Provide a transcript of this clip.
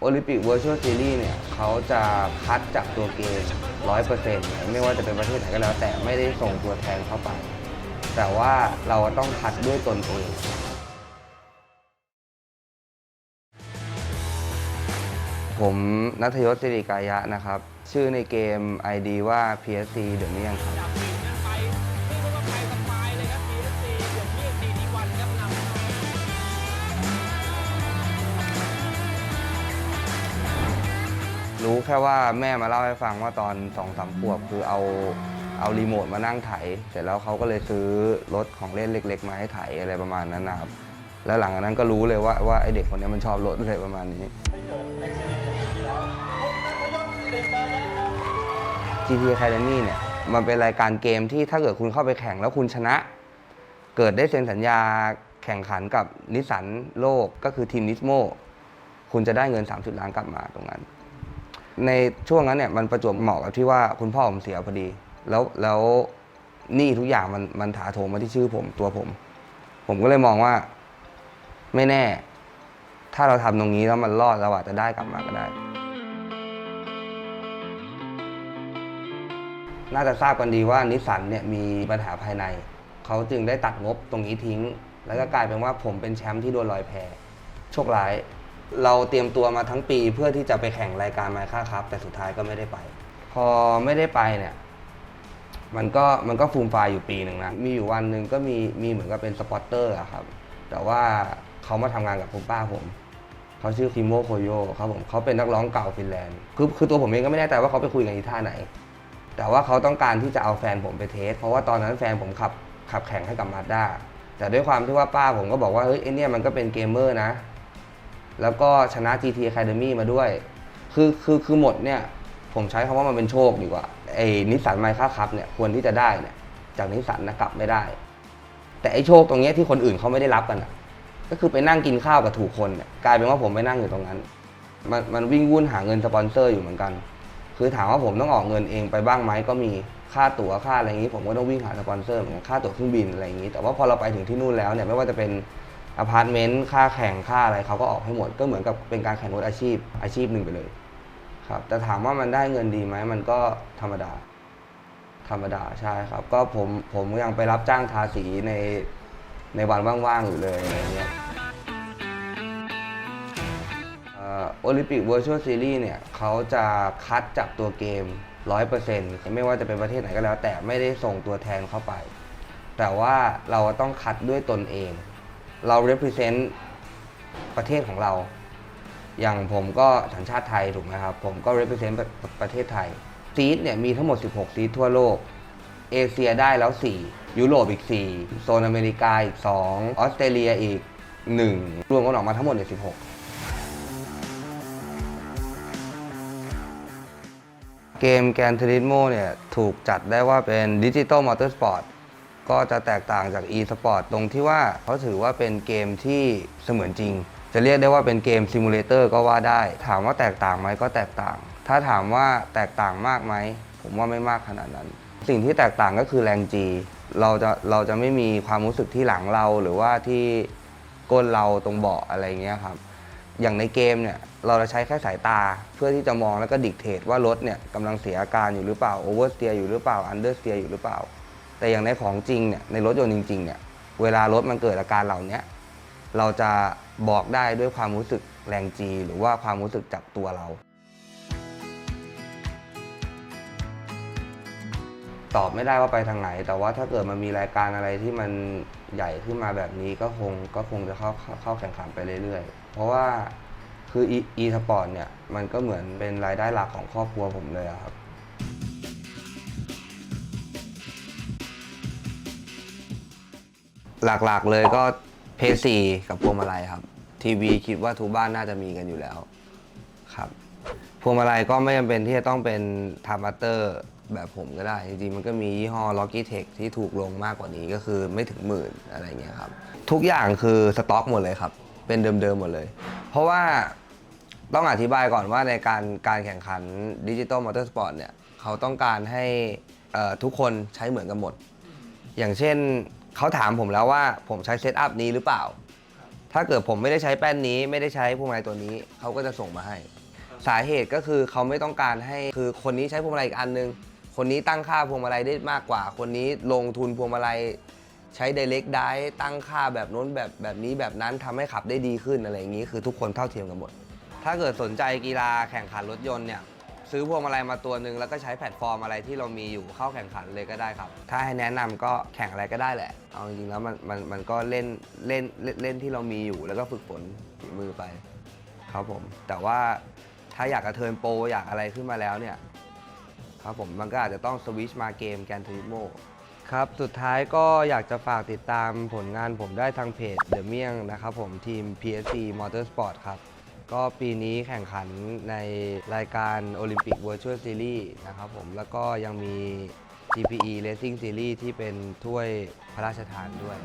โอลิมปิก Virtual Series เนี่ยเขาจะคัดจากตัวเกม100%ไม่ว่าจะเป็นประเทศไหนก็แล้ว แต่ไม่ได้ส่งตัวแทนเข้าไป แต่ว่าเราต้องคัดด้วยตนเองผมนัทยศสิริกายะนะครับ ชื่อในเกม ID ว่า PSC เดี๋ยวนี้ยังครับ แค่ว่าแม่มาเล่าให้ฟังว่าตอนสองสามขวบคือเอาเอารีโมทมานั่งไถ เสร็จแล้วเขาก็เลยซื้อรถของเล่นเล็ก ๆ มาให้ไถอะไรประมาณนั้นนะครับ แล้วหลังจากนั้นก็รู้เลยว่าว่าไอเด็กคนนี้มันชอบรถอะไรประมาณนี้ GT Academy เนี่ยมันเป็นรายการเกมที่ถ้าเกิดคุณเข้าไปแข่งแล้วคุณชนะ เกิดได้เซ็นสัญญาแข่งขันกับนิสสันโลกก็คือทีมนิสโมคุณจะได้เงิน 30 ล้านกลับมาตรงนั้น ในช่วงนั้นเนี่ยมันประจวบเหมาะกับที่ว่าคุณพ่อผมเสียพอดี แล้วแล้วหนี้ทุกอย่างมันมันถาโถมมาที่ชื่อผมตัวผม ผมก็เลยมองว่าไม่แน่ ถ้าเราทำตรงนี้แล้วมันรอดเราอาจจะได้กลับมาก็ได้ น่าจะทราบกันดีว่านิสสันเนี่ยมีปัญหาภายใน เขาจึงได้ตัดงบตรงนี้ทิ้ง แล้วก็กลายเป็นว่าผมเป็นแชมป์ที่โดนลอยแพโชคร้าย เราเตรียมตัวมาทั้งปีเพื่อที่จะไปแข่งรายการไมค่าครับ แต่สุดท้ายก็ไม่ได้ไป พอไม่ได้ไปเนี่ย มันก็มันก็ฟูมไฟายอยู่ปีหนึ่งนะ มีอยู่วันหนึ่งก็มีมีเหมือนกับเป็นสปอตเตอร์อะครับ แต่ว่าเขามาทำงานกับคุณป้าผม เขาชื่อคิโมโคโยครับผมเขาเป็นนักร้องเก่าฟินแลนด์คือคือตัวผมเองก็ไม่แน่ใจว่าเขาไปคุยกันที่ท่าไหน แต่ว่าเขาต้องการที่จะเอาแฟนผมไปเทส เพราะว่าตอนนั้นแฟนผมขับขับแข่งให้กับมาด้าแต่ด้วยความที่ว่าป้าผมก็บอกว่าเฮ้ยไอเนี่ยมันก็เป็นเกมเมอร์นะ แล้วก็ชนะ GT Academy มาด้วย คือคือคือหมดเนี่ย ผมใช้คำว่ามันเป็นโชคดีกว่าไอ้นิสสันไมค่าคัพเนี่ยควรที่จะได้เนี่ยจากนิสสันนะกลับไม่ได้ แต่ไอ้โชคตรงเนี้ยที่คนอื่นเขาไม่ได้รับกันอะก็คือไปนั่งกินข้าวกับถูกคนเนี่ยกลายเป็นว่าผมไปนั่งอยู่ตรงนั้น มันมันวิ่งวุ่นหาเงินสปอนเซอร์อยู่เหมือนกัน คือถามว่าผมต้องออกเงินเองไปบ้างไหมก็มีค่าตั๋วค่าอะไรอย่างนี้ ผมก็ต้องวิ่งหาสปอนเซอร์เหมือนกันค่าตั๋วเครื่องบินอะไรอย่างนี้ แต่ว่าพอเราไปถึงที่นู่นแล้วเนี่ยไม่ว่าจะเป็น อพาร์ตเมนต์ค่าแข่งค่าอะไรเขาก็ออกให้หมด ก็เหมือนกับเป็นการแข่งรถอาชีพอาชีพหนึ่งไปเลยครับแต่ถามว่ามันได้เงินดีไหมมันก็ธรรมดา ธรรมดาใช่ครับ ก็ผมผมยังไปรับจ้างทาสีในในวันว่างๆอยู่เลยอะไรเงี้ยโอลิมปิก Virtual Series เนี่ยเขาจะคัดจากตัวเกม 100%ไม่ว่าจะเป็นประเทศไหนก็แล้ว แต่ไม่ได้ส่งตัวแทนเข้าไป แต่ว่าเราต้องคัดด้วยตนเอง เรา represent ประเทศของเรา อย่างผมก็สัญชาติไทยถูกไหมครับ ผมก็ represent ประประเทศไทยซีดเนี่ยมีทั้งหมด 16 ซีดทั่วโลก เอเชียได้แล้ว 4 ยุโรปอีก 4 โซนอเมริกาอีก 2 ออสเตรเลียอีก 1 รวมกันออกมาทั้งหมดเนี่ย16 เกมแกนทริสโมเนี่ยถูกจัดได้ว่าเป็นดิจิ t a ลมอเตอร์สปอร์ต ก็จะแตกต่างจาก e สปอร์ตตรงที่ว่าเขาถือว่าเป็นเกมที่เสมือนจริง จะเรียกได้ว่าเป็นเกมซิมูเลเตอร์ก็ว่าได้ ถามว่าแตกต่างไหมก็แตกต่าง ถ้าถามว่าแตกต่างมากไหม ผมว่าไม่มากขนาดนั้น สิ่งที่แตกต่างก็คือแรง G เราจะเราจะไม่มีความรู้สึกที่หลังเราหรือว่าที่ก้นเราตรงเบาะอะไรเงี้ยครับอย่างในเกมเนี่ยเราจะใช้แค่สายตาเพื่อที่จะมองแล้วก็ดิกเทตว่ารถเนี่ยกำลังเสียอาการอยู่หรือเปล่าโอเวอร์สเตียอยู่หรือเปล่าอันเดอร์สเตียอยู่หรือเปล่า แต่อย่างในของจริงเนี่ยในรถยนต์จริงๆเนี่ยเวลารถมันเกิดอาการเหล่านี้เราจะบอกได้ด้วยความรู้สึกแรงจี หรือว่าความรู้สึกจากตัวเรา ตอบไม่ได้ว่าไปทางไหน แต่ว่าถ้าเกิดมันมีรายการอะไรที่มันใหญ่ขึ้นมาแบบนี้ก็คงก็คงจะเข้าเข้าแข่งขันไปเรื่อยๆ เพราะว่าคือ e e sport เนี่ย มันก็เหมือนเป็นรายได้หลักของครอบครัวผมเลยครับ หลักๆเลยก็เพย์ซีกับพวงมาลัยครับ ทีวีคิดว่าทุกบ้านน่าจะมีกันอยู่แล้วครับพวงมาลัยก็ไม่จำเป็นที่จะต้องเป็นทาร์บัตเตอร์แบบผมก็ได้ จริงๆ มันก็มียี่ห้อ Logitech ที่ถูกลงมากกว่านี้ก็คือไม่ถึงหมื่นอะไรเงี้ยครับ ทุกอย่างคือสต็อกหมดเลยครับ เป็นเดิมๆหมดเลย เพราะว่าต้องอธิบายก่อนว่าในการการแข่งขันดิจิ t a ลมอเตอร์สปอร์ตเนี่ย เขาต้องการให้ทุกคนใช้เหมือนกันหมด อย่างเช่น เขาถามผมแล้วว่าผมใช้เซตอัพนี้หรือเปล่า ถ้าเกิดผมไม่ได้ใช้แป้นนี้ไม่ได้ใช้พวงมาลัยตัวนี้ เขาก็จะส่งมาให้ สาเหตุก็คือเขาไม่ต้องการให้คือคนนี้ใช้พวงมาลัยอีกอันนึง คนนี้ตั้งค่าพวงมาลัยได้มากกว่า คนนี้ลงทุนพวงมาลัยใช้ direct drive ตั้งค่าแบบน้นแบบแบบนี้แบบนั้นทำให้ขับได้ดีขึ้นอะไรอย่างนี้ คือทุกคนเท่าเทียมกันหมด ถ้าเกิดสนใจกีฬาแข่งขันรถยนต์เนี่ย ซื้อพวงมาลัยมาตัวหนึ่งแล้วก็ใช้แพลตฟอร์มอะไรที่เรามีอยู่เข้าแข่งขันเลยก็ได้ครับ ถ้าให้แนะนำก็แข่งอะไรก็ได้แหละ เอาจริงๆแล้วมันมันมันก็เล่นเล่นเล่นเล่นที่เรามีอยู่แล้วก็ฝึกฝนฝีมือไปครับผม แต่ว่าถ้าอยากกระเทิร์นโปรอยากอะไรขึ้นมาแล้วเนี่ย ครับผมมันก็อาจจะต้องสวิชมาเกมแกนทูริโมครับ สุดท้ายก็อยากจะฝากติดตามผลงานผมได้ทางเพจเดอะเมียงนะครับผมทีม PSC Motorsport ครับ ก็ปีนี้แข่งขันในรายการโอลิมปิก Virtual Series นะครับผม แล้วก็ยังมี GPE Racing Series ที่เป็นถ้วยพระราชทานด้วย